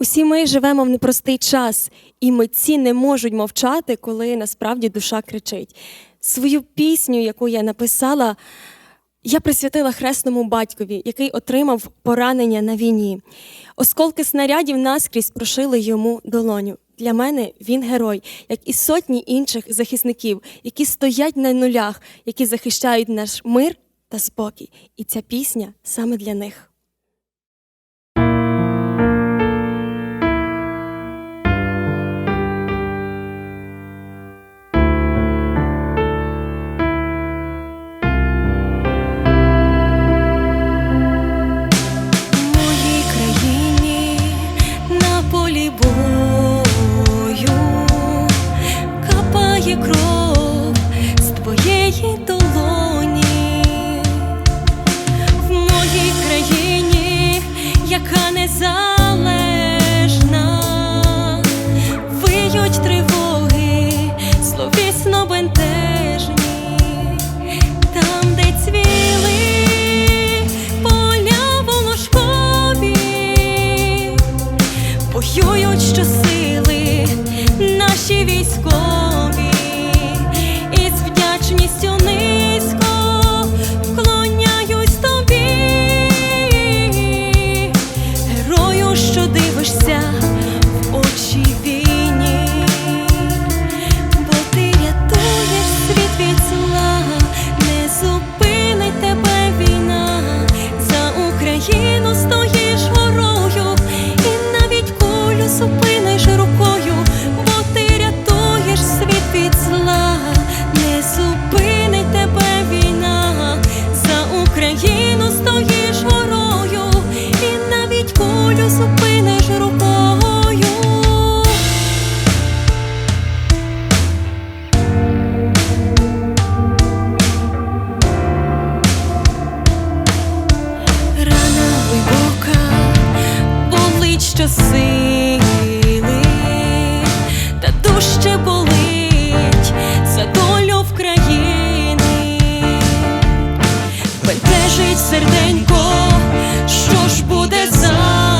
Усі ми живемо в непростий час, і митці не можуть мовчати, коли насправді душа кричить. Свою пісню, яку я написала, я присвятила хресному батькові, який отримав поранення на війні. Осколки снарядів наскрізь прошили йому долоню. Для мене він герой, як і сотні інших захисників, які стоять на нулях, які захищають наш мир та спокій. І ця пісня саме для них. Словісно бентежні. Там, де цвіли поля волошкові, воюють щосили наші військові, болить щосили, та дужче болить за долю в країни. Бентежить серденько, що ж буде завтра,